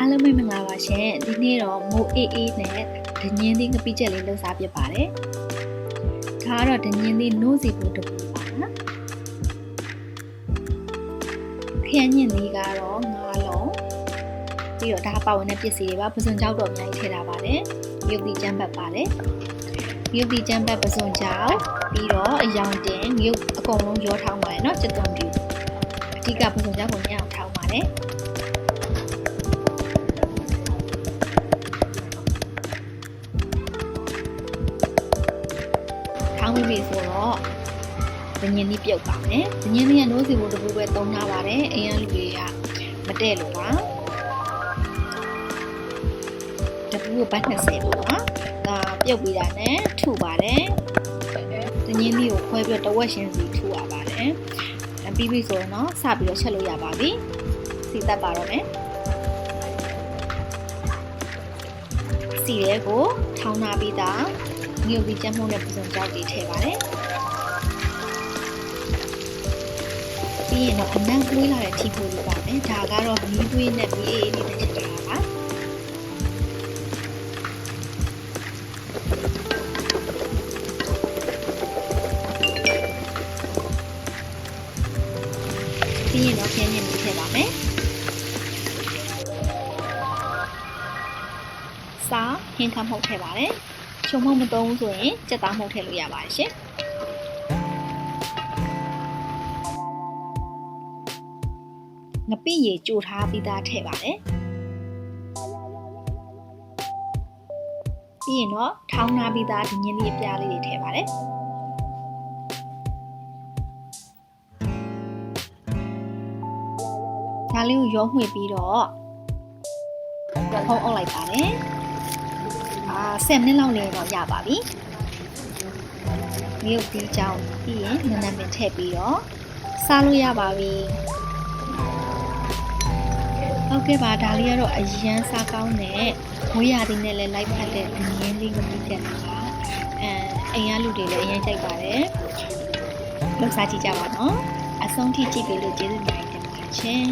အားလုံးပဲမင်္ဂလာပါရှင်ဒီနေ့တော့မိုးအေးအေးနဲ့ဒညင်းသေးငပိချက်လေးလှူစားဖြစ်ပါတယ်ဒါကတော့ဒညင်းသေးနိုးစီဖို့တပူပါနော်ခရမ်းညင်လေးကတော့ငါးလုံးပြီးတော့ဒါပါဝင်တဲ့ပစ္စည်းတွေပါပစွန်ကြောက်တော့အများကြီးထည့်ထားပါတယ်မြုပ်ပြီးကျန်းပတ်ပါတယ်မြုပ်ပြီးကျန်းပတ်ပစွန်ကြောက်ပြီးတော့အယောင်တင်မြုပ်အကုန်လုံးရောထောင်းပါတယ်နော်စက်သွန်ပြူအဓိကပစွန်ကြောက်ကိုညအောင်ထောင်းပါတယ် ထောင်းမိပြီဆိုတော့ဒညင်းလေးပြုတ်ပါမယ်ဒညင်းလေးကနိုးစီဖို့တပူပဲတုံးထားပါတယ်အရင်လူတွေကမတဲ့လို့ပါတပူကဘတ်20ပေါ့နော်ဒါပြုတ်ပြီးတာနဲ့ထုပါတယ်ဒညင်းလေးကိုခွဲပြီးတော့တဝက်ရှင်စီထုရပါတယ်အဲပြီးပြီဆိုတော့နော်စပြီးတော့ချက်လို့ရပါပြီစီတက်ပါတော့မယ်စီရဲကိုထောင်းထားပြီးသား ငုပ်ပြီးကြမ်းမှုနဲ့ပစုံကြောက်တွေထည့်ပါတယ်ပြီးရင်တော့အနံ့ကွေးလာတဲ့ထီဖို့လိုပါမယ်ဒါကတော့မီးသွေးနဲ့မီးအေးအေးလေးနဲ့ချက်ထားတာပါပြီးရင်တော့ခင်းညင်လေးထည့်ပါမယ်စားဟင်းခမ်းမှုတ်ထည့်ပါတယ် ချုံမုံမသုံးဘူးဆိုရင်ကြက်သားမှုတ်ထည့်လို့ရပါတယ်ရှင်ငပိရေကြိုထားပြီးသားထည့်ပါတယ်ပြီးရင်တော့ထောင်းထားပြီးသားဒီညင်းလေးအပြားလေးတွေထည့်ပါတယ်ဒါလေးကိုရောမှွေပြီးတော့ဖုံးအုပ်လိုက်ပါတယ် အာ10မိနစ်လောက်နေတော့ရပါပြီမြုပ်ပြီးကြောင်းပြီးရင်နန်းနန်းပင်ထည့်ပြီးတော့စားလို့ရပါပြီဟုတ်ကဲ့ပါဒါလေးကတော့အရန်စားကောင်းတဲ့ဝေးရသည်နဲ့လည်းလိုက်ဖက်တဲ့ငင်းလေးကိုပြည့်တယ်ပါအဲအိမ်ကလူတွေလည်းအရင်ကြိုက်ပါတယ်လောက်စားကြည့်ကြပါနော်အဆုံးထိကြည့်ပြီးလို့ကျေးဇူးများတင်ပါတယ်ရှင်